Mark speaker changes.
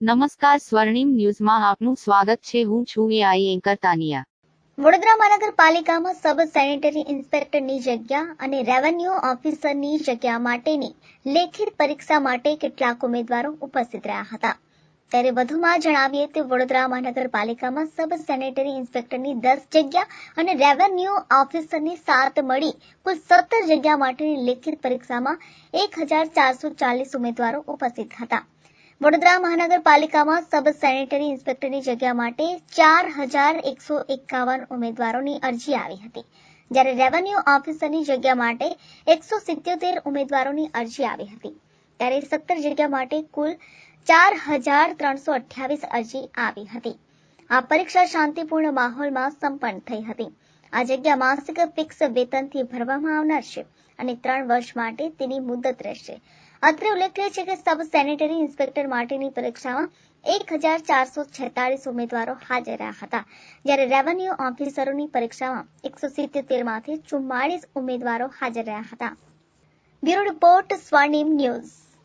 Speaker 1: નમસ્કાર સ્વર્ણિમ ન્યૂઝમાં આપનું સ્વાગત છે. હું છું એઆઈ એન્કર તાનિયા.
Speaker 2: વડોદરા મહાનગરપાલિકામાં સબ સેનેટરી ઇન્સ્પેક્ટરની જગ્યા અને રેવન્યુ ઓફિસરની જગ્યા માટેની લેખિત પરીક્ષા માટે કેટલાક ઉમેદવારો ઉપસ્થિત રહ્યા હતા. ત્યારે વધુમાં જણાવીએ તો વડોદરા મહાનગરપાલિકામાં સબ સેનેટરી ઇન્સ્પેક્ટરની દસ જગ્યા અને રેવન્યુ ઓફિસરની સાત મળી કુલ સત્તર જગ્યા માટેની લેખિત પરીક્ષામાં એક હજાર ચારસો ચાલીસ ઉમેદવારો ઉપસ્થિત હતા. વડોદરા મહાનગરપાલિકામાં સબ સેનેટરી ઇન્સ્પેક્ટરની જગ્યા માટે ચાર હજાર એકસો એકાવન ઉમેદવારોની અરજી આવી હતી. જ્યારે રેવન્યુ ઓફિસરની જગ્યા માટે એકસો સિત્યોતેર ઉમેદવારોની અરજી આવી હતી. ત્યારે સત્તર જગ્યા માટે કુલ ચાર હજાર ત્રણસો અઠ્યાવીસ અરજી આવી હતી. આ પરીક્ષા શાંતિપૂર્ણ માહોલમાં સંપન્ન થઈ હતી. આ જગ્યા માસિક ફિક્સ વેતનથી ભરવામાં આવનાર છે અને ત્રણ વર્ષ માટે તેની મુદત રહેશે. અત્રે ઉલ્લેખનીય છે કે સબ સેનેટરી ઇન્સ્પેક્ટર માટેની પરીક્ષામાં એક હજાર ચારસો છેતાળીસ ઉમેદવારો હાજર રહ્યા હતા. જ્યારે રેવન્યુ ઓફિસરોની પરીક્ષામાં એકસો સિત્યોતેરમાંથી ચુમ્માળીસ ઉમેદવારો હાજર રહ્યા હતા. Bureau report Swarnim news.